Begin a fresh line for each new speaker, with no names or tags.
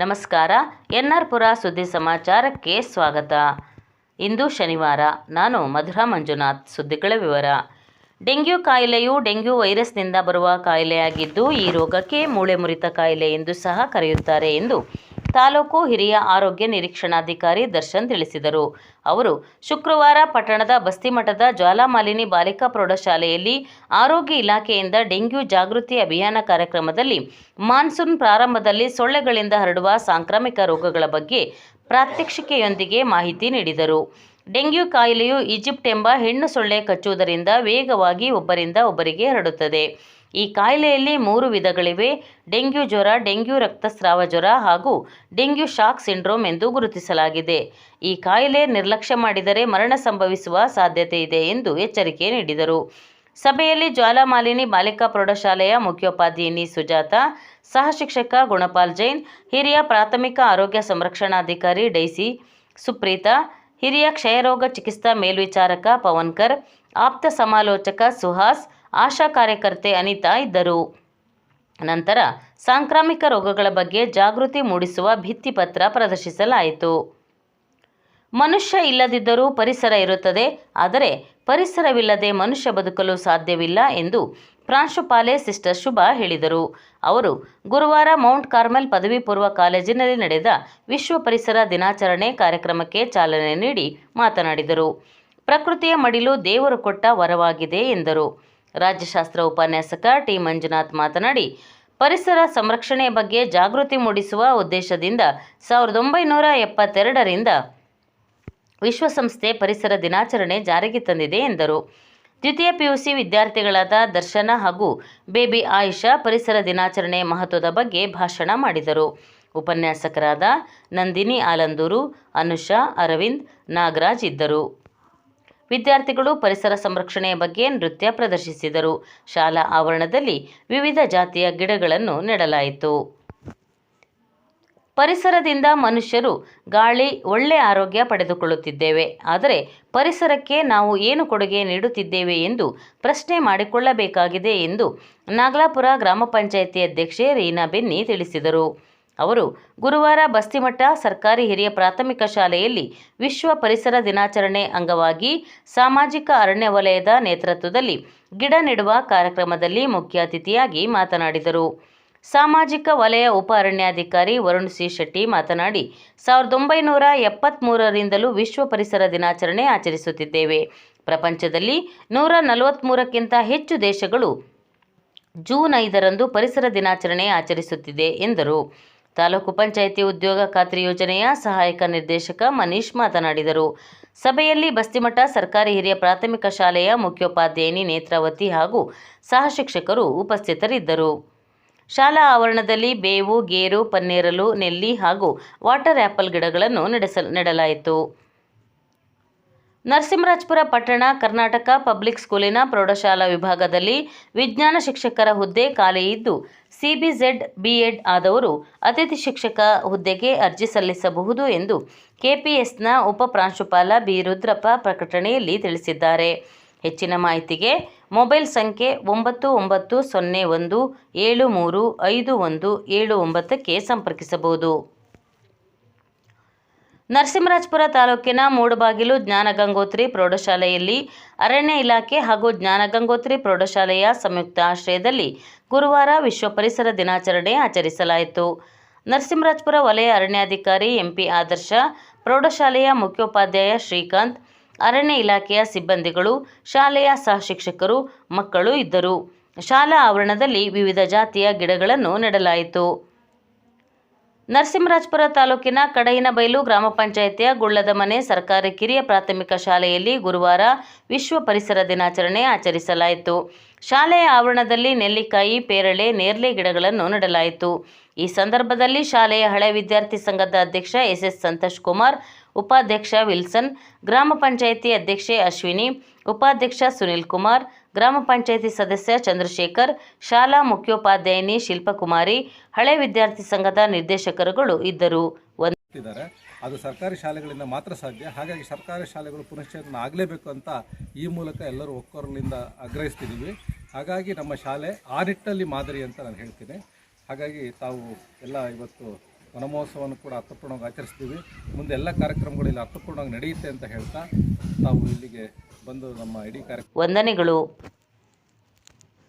ನಮಸ್ಕಾರ N R ಪುರ ಸುದ್ದಿ ಸಮಾಚಾರಕ್ಕೆ ಸ್ವಾಗತ ಇಂದು ಶನಿವಾರ ನಾನು ಮಧುರಾ ಮಂಜುನಾಥ್ ಸುದ್ದಿಗಳ ವಿವರ ಡೆಂಗ್ಯೂ ಕಾಯಿಲೆಯು ಡೆಂಗ್ಯೂ ವೈರಸ್ನಿಂದ ಬರುವ ಕಾಯಿಲೆಯಾಗಿದ್ದು ಈ ರೋಗಕ್ಕೆ ಮೂಳೆ ಮುರಿತ ಕಾಯಿಲೆ ಎಂದು ಸಹ ಕರೆಯುತ್ತಾರೆ ಎಂದು ತಾಲೂಕು ಹಿರಿಯ ಆರೋಗ್ಯ ನಿರೀಕ್ಷಣಾಧಿಕಾರಿ ದರ್ಶನ್ ತಿಳಿಸಿದರು ಅವರು ಶುಕ್ರವಾರ ಪಟ್ಟಣದ ಬಸ್ತಿಮಠದ ಜ್ವಾಲಾಮಾಲಿನಿ ಬಾಲಿಕಾ ಪ್ರೌಢಶಾಲೆಯಲ್ಲಿ ಆರೋಗ್ಯ ಇಲಾಖೆಯಿಂದ ಡೆಂಗ್ಯೂ ಜಾಗೃತಿ ಅಭಿಯಾನ ಕಾರ್ಯಕ್ರಮದಲ್ಲಿ ಮಾನ್ಸೂನ್ ಪ್ರಾರಂಭದಲ್ಲಿ ಸೊಳ್ಳೆಗಳಿಂದ ಹರಡುವ ಸಾಂಕ್ರಾಮಿಕ ರೋಗಗಳ ಬಗ್ಗೆ ಪ್ರಾತ್ಯಕ್ಷಿಕೆಯೊಂದಿಗೆ ಮಾಹಿತಿ ನೀಡಿದರು ಡೆಂಗ್ಯೂ ಕಾಯಿಲೆಯು ಈಜಿಪ್ಟ್ ಎಂಬ ಹೆಣ್ಣು ಸೊಳ್ಳೆ ಕಚ್ಚುವುದರಿಂದ ವೇಗವಾಗಿ ಒಬ್ಬರಿಂದ ಒಬ್ಬರಿಗೆ ಹರಡುತ್ತದೆ ಈ ಕಾಯಿಲೆಯಲ್ಲಿ ಮೂರು ವಿಧಗಳಿವೆ ಡೆಂಗ್ಯೂ ಜ್ವರ ಡೆಂಗ್ಯೂ ರಕ್ತಸ್ರಾವ ಜ್ವರ ಹಾಗೂ ಡೆಂಗ್ಯೂ ಶಾಕ್ ಸಿಂಡ್ರೋಮ್ ಎಂದು ಗುರುತಿಸಲಾಗಿದೆ ಈ ಕಾಯಿಲೆ ನಿರ್ಲಕ್ಷ್ಯ ಮಾಡಿದರೆ ಮರಣ ಸಂಭವಿಸುವ ಸಾಧ್ಯತೆ ಇದೆ ಎಂದು ಎಚ್ಚರಿಕೆ ನೀಡಿದರು ಸಭೆಯಲ್ಲಿ ಜ್ವಾಲಾಮಾಲಿನಿ ಬಾಲಿಕಾ ಪ್ರೌಢಶಾಲೆಯ ಮುಖ್ಯೋಪಾಧ್ಯಾಯಿನಿ ಸುಜಾತ ಸಹ ಶಿಕ್ಷಕ ಗುಣಪಾಲ್ ಜೈನ್ ಹಿರಿಯ ಪ್ರಾಥಮಿಕ ಆರೋಗ್ಯ ಸಂರಕ್ಷಣಾಧಿಕಾರಿ ಡೈಸಿ ಸುಪ್ರೀತಾ ಹಿರಿಯ ಕ್ಷಯರೋಗ ಚಿಕಿತ್ಸಾ ಮೇಲ್ವಿಚಾರಕ ಪವನ್ಕರ್ ಆಪ್ತ ಸಮಾಲೋಚಕ ಸುಹಾಸ್ ಆಶಾ ಕಾರ್ಯಕರ್ತೆ ಅನಿತಾ ಇದ್ದರು ನಂತರ ಸಾಂಕ್ರಾಮಿಕ ರೋಗಗಳ ಬಗ್ಗೆ ಜಾಗೃತಿ ಮೂಡಿಸುವ ಭಿತ್ತಿಪತ್ರ ಪ್ರದರ್ಶಿಸಲಾಯಿತು ಮನುಷ್ಯ ಇಲ್ಲದಿದ್ದರೂ ಪರಿಸರ ಇರುತ್ತದೆ ಆದರೆ ಪರಿಸರವಿಲ್ಲದೆ ಮನುಷ್ಯ ಬದುಕಲು ಸಾಧ್ಯವಿಲ್ಲ ಎಂದು ಪ್ರಾಂಶುಪಾಲೆ ಸಿಸ್ಟರ್ ಶುಭ ಹೇಳಿದರು ಅವರು ಗುರುವಾರ ಮೌಂಟ್ ಕಾರ್ಮೆಲ್ ಪದವಿ ಪೂರ್ವ ಕಾಲೇಜಿನಲ್ಲಿ ನಡೆದ ವಿಶ್ವ ಪರಿಸರ ದಿನಾಚರಣೆ ಕಾರ್ಯಕ್ರಮಕ್ಕೆ ಚಾಲನೆ ನೀಡಿ ಮಾತನಾಡಿದರು ಪ್ರಕೃತಿಯ ಮಡಿಲು ದೇವರು ಕೊಟ್ಟ ವರವಾಗಿದೆ ಎಂದರು ರಾಜ್ಯಶಾಸ್ತ್ರ ಉಪನ್ಯಾಸಕ ಟಿ ಮಂಜುನಾಥ್ ಮಾತನಾಡಿ ಪರಿಸರ ಸಂರಕ್ಷಣೆಯ ಬಗ್ಗೆ ಜಾಗೃತಿ ಮೂಡಿಸುವ ಉದ್ದೇಶದಿಂದ ಸಾವಿರದ ಒಂಬೈನೂರ ಎಪ್ಪತ್ತೆರಡರಿಂದ ವಿಶ್ವಸಂಸ್ಥೆ ಪರಿಸರ ದಿನಾಚರಣೆ ಜಾರಿಗೆ ತಂದಿದೆ ಎಂದರು ದ್ವಿತೀಯ ಪಿಯುಸಿ ವಿದ್ಯಾರ್ಥಿಗಳಾದ ದರ್ಶನ ಹಾಗೂ ಬೇಬಿ ಆಯಿಷಾ ಪರಿಸರ ದಿನಾಚರಣೆ ಮಹತ್ವದ ಬಗ್ಗೆ ಭಾಷಣ ಮಾಡಿದರು ಉಪನ್ಯಾಸಕರಾದ ನಂದಿನಿ ಆಲಂದೂರು ಅನುಷಾ ಅರವಿಂದ್ ನಾಗರಾಜ್ ಇದ್ದರು ವಿದ್ಯಾರ್ಥಿಗಳು ಪರಿಸರ ಸಂರಕ್ಷಣೆಯ ಬಗ್ಗೆ ನೃತ್ಯ ಪ್ರದರ್ಶಿಸಿದರು ಶಾಲಾ ಆವರಣದಲ್ಲಿ ವಿವಿಧ ಜಾತಿಯ ಗಿಡಗಳನ್ನು ನೆಡಲಾಯಿತು ಪರಿಸರದಿಂದ ಮನುಷ್ಯರು ಗಾಳಿ ಒಳ್ಳೆಯ ಆರೋಗ್ಯ ಪಡೆದುಕೊಳ್ಳುತ್ತಿದ್ದೇವೆ ಆದರೆ ಪರಿಸರಕ್ಕೆ ನಾವು ಏನು ಕೊಡುಗೆ ನೀಡುತ್ತಿದ್ದೇವೆ ಎಂದು ಪ್ರಶ್ನೆ ಮಾಡಿಕೊಳ್ಳಬೇಕಾಗಿದೆ ಎಂದು ನಾಗಲಾಪುರ ಗ್ರಾಮ ಪಂಚಾಯಿತಿ ಅಧ್ಯಕ್ಷೆ ರೀನಾ ಬೆನ್ನಿ ತಿಳಿಸಿದರು ಅವರು ಗುರುವಾರ ಬಸ್ತಿಮಠ ಸರ್ಕಾರಿ ಹಿರಿಯ ಪ್ರಾಥಮಿಕ ಶಾಲೆಯಲ್ಲಿ ವಿಶ್ವ ಪರಿಸರ ದಿನಾಚರಣೆ ಅಂಗವಾಗಿ ಸಾಮಾಜಿಕ ಅರಣ್ಯ ವಲಯದ ನೇತೃತ್ವದಲ್ಲಿ ಗಿಡ ನೆಡುವ ಕಾರ್ಯಕ್ರಮದಲ್ಲಿ ಮುಖ್ಯ ಅತಿಥಿಯಾಗಿ ಮಾತನಾಡಿದರು ಸಾಮಾಜಿಕ ವಲಯ ಉಪ ಅರಣ್ಯಾಧಿಕಾರಿ ವರುಣ್ ಸಿ ಶೆಟ್ಟಿ ಮಾತನಾಡಿ ಸಾವಿರದ ಒಂಬೈನೂರ ಎಪ್ಪತ್ತ್ಮೂರರಿಂದಲೂ ವಿಶ್ವ ಪರಿಸರ ದಿನಾಚರಣೆ ಆಚರಿಸುತ್ತಿದ್ದೇವೆ ಪ್ರಪಂಚದಲ್ಲಿ ನೂರ ನಲವತ್ತ್ಮೂರಕ್ಕಿಂತ ಹೆಚ್ಚು ದೇಶಗಳು ಜೂನ್ ಐದರಂದು ಪರಿಸರ ದಿನಾಚರಣೆ ಆಚರಿಸುತ್ತಿದೆ ಎಂದರು ತಾಲೂಕು ಪಂಚಾಯಿತಿ ಉದ್ಯೋಗ ಖಾತ್ರಿ ಯೋಜನೆಯ ಸಹಾಯಕ ನಿರ್ದೇಶಕ ಮನೀಶ್ ಮಾತನಾಡಿದರು ಸಭೆಯಲ್ಲಿ ಬಸ್ತಿಮಠ ಸರ್ಕಾರಿ ಹಿರಿಯ ಪ್ರಾಥಮಿಕ ಶಾಲೆಯ ಮುಖ್ಯೋಪಾಧ್ಯಾಯಿನಿ ನೇತ್ರಾವತಿ ಹಾಗೂ ಸಹಶಿಕ್ಷಕರು ಉಪಸ್ಥಿತರಿದ್ದರು ಶಾಲಾ ಆವರಣದಲ್ಲಿ ಬೇವು ಗೇರು ಪನ್ನೇರಲು ನೆಲ್ಲಿ ಹಾಗೂ ವಾಟರ್ ಆ್ಯಪಲ್ ಗಿಡಗಳನ್ನು ನಡೆಸ ನೆಡಲಾಯಿತು ನರಸಿಂಹರಾಜಪುರ ಪಟ್ಟಣ ಕರ್ನಾಟಕ ಪಬ್ಲಿಕ್ ಸ್ಕೂಲಿನ ಪ್ರೌಢಶಾಲಾ ವಿಭಾಗದಲ್ಲಿ ವಿಜ್ಞಾನ ಶಿಕ್ಷಕರ ಹುದ್ದೆ ಖಾಲಿ ಇದ್ದು ಸಿಬಿಝೆಡ್ ಬಿಎಡ್ ಆದವರು ಅತಿಥಿ ಶಿಕ್ಷಕ ಹುದ್ದೆಗೆ ಅರ್ಜಿ ಸಲ್ಲಿಸಬಹುದು ಎಂದು ಕೆಪಿಎಸ್ನ ಉಪ ಪ್ರಾಂಶುಪಾಲ ಬಿ ರುದ್ರಪ್ಪ ಪ್ರಕಟಣೆಯಲ್ಲಿ ತಿಳಿಸಿದ್ದಾರೆ ಹೆಚ್ಚಿನ ಮಾಹಿತಿಗೆ ಮೊಬೈಲ್ ಸಂಖ್ಯೆ ಒಂಬತ್ತು ಒಂಬತ್ತು ಸೊನ್ನೆ ಒಂದು ಏಳು ಮೂರು ಐದು ಒಂದು ಏಳು ಒಂಬತ್ತಕ್ಕೆ ಸಂಪರ್ಕಿಸಬಹುದು ನರಸಿಂಹರಾಜಪುರ ತಾಲೂಕಿನ ಮೂಡುಬಾಗಿಲು ಜ್ಞಾನಗಂಗೋತ್ರಿ ಪ್ರೌಢಶಾಲೆಯಲ್ಲಿ ಅರಣ್ಯ ಇಲಾಖೆ ಹಾಗೂ ಜ್ಞಾನಗಂಗೋತ್ರಿ ಪ್ರೌಢಶಾಲೆಯ ಸಂಯುಕ್ತ ಆಶ್ರಯದಲ್ಲಿ ಗುರುವಾರ ವಿಶ್ವ ಪರಿಸರ ದಿನಾಚರಣೆ ಆಚರಿಸಲಾಯಿತು ನರಸಿಂಹರಾಜಪುರ ವಲಯ ಅರಣ್ಯಾಧಿಕಾರಿ ಎಂಪಿ ಆದರ್ಶ ಪ್ರೌಢಶಾಲೆಯ ಮುಖ್ಯೋಪಾಧ್ಯಾಯ ಶ್ರೀಕಾಂತ್ ಅರಣ್ಯ ಇಲಾಖೆಯ ಸಿಬ್ಬಂದಿಗಳು ಶಾಲೆಯ ಸಹ ಮಕ್ಕಳು ಇದ್ದರು ಶಾಲಾ ಆವರಣದಲ್ಲಿ ವಿವಿಧ ಜಾತಿಯ ಗಿಡಗಳನ್ನು ನೆಡಲಾಯಿತು ನರಸಿಂಹರಾಜಪುರ ತಾಲೂಕಿನ ಕಡಯಿನಬೈಲು ಗ್ರಾಮ ಪಂಚಾಯಿತಿಯ ಗುಳ್ಳದ ಮನೆ ಸರ್ಕಾರಿ ಕಿರಿಯ ಪ್ರಾಥಮಿಕ ಶಾಲೆಯಲ್ಲಿ ಗುರುವಾರ ವಿಶ್ವ ಪರಿಸರ ದಿನಾಚರಣೆ ಆಚರಿಸಲಾಯಿತು ಶಾಲೆಯ ಆವರಣದಲ್ಲಿ ನೆಲ್ಲಿಕಾಯಿ ಪೇರಳೆ ನೇರ್ಲೆ ಗಿಡಗಳನ್ನು ನೆಡಲಾಯಿತು ಈ ಸಂದರ್ಭದಲ್ಲಿ ಶಾಲೆಯ ಹಳೆ ವಿದ್ಯಾರ್ಥಿ ಸಂಘದ ಅಧ್ಯಕ್ಷ ಎಸ್ ಎಸ್ ಸಂತೋಷ್ ಕುಮಾರ್ ಉಪಾಧ್ಯಕ್ಷ ವಿಲ್ಸನ್ ಗ್ರಾಮ ಪಂಚಾಯಿತಿ ಅಧ್ಯಕ್ಷೆ ಅಶ್ವಿನಿ ಉಪಾಧ್ಯಕ್ಷ ಸುನಿಲ್ ಕುಮಾರ್ ಗ್ರಾಮ ಪಂಚಾಯಿತಿ ಸದಸ್ಯ ಚಂದ್ರಶೇಖರ್ ಶಾಲಾ ಮುಖ್ಯೋಪಾಧ್ಯಾಯಿನಿ ಶಿಲ್ಪಕುಮಾರಿ ಹಳೆ ವಿದ್ಯಾರ್ಥಿ ಸಂಘದ ನಿರ್ದೇಶಕರುಗಳು ಇದ್ದರು ಅದು ಸರ್ಕಾರಿ ಶಾಲೆಗಳಿಂದ ಮಾತ್ರ ಸಾಧ್ಯ ಹಾಗಾಗಿ ಸರ್ಕಾರಿ ಶಾಲೆಗಳು ಪುನಶ್ಚೇತನ ಆಗಲೇಬೇಕು ಅಂತ ಈ ಮೂಲಕ ಎಲ್ಲರೂ ಒಕ್ಕೊರಲಿಂದ ಆಗ್ರಹಿಸ್ತಿದ್ದೀವಿ ಹಾಗಾಗಿ ನಮ್ಮ ಶಾಲೆ ಆ ನಿಟ್ಟಲ್ಲಿ ಮಾದರಿ ಅಂತ ನಾನು ಹೇಳ್ತೀನಿ ಹಾಗಾಗಿ ತಾವು ಎಲ್ಲ ಇವತ್ತು ವನಮಹೋತ್ಸವವನ್ನು ಕೂಡ ಅರ್ಥಪೂರ್ಣವಾಗಿ ಆಚರಿಸ್ತೀವಿ ಮುಂದೆ ಎಲ್ಲ ಕಾರ್ಯಕ್ರಮಗಳು ಇಲ್ಲಿ ಅರ್ಥಪೂರ್ಣವಾಗಿ ನಡೆಯುತ್ತೆ ಅಂತ ಹೇಳ್ತಾ ತಾವು ಇಲ್ಲಿಗೆ ಬಂದು ವಂದನೆಗಳು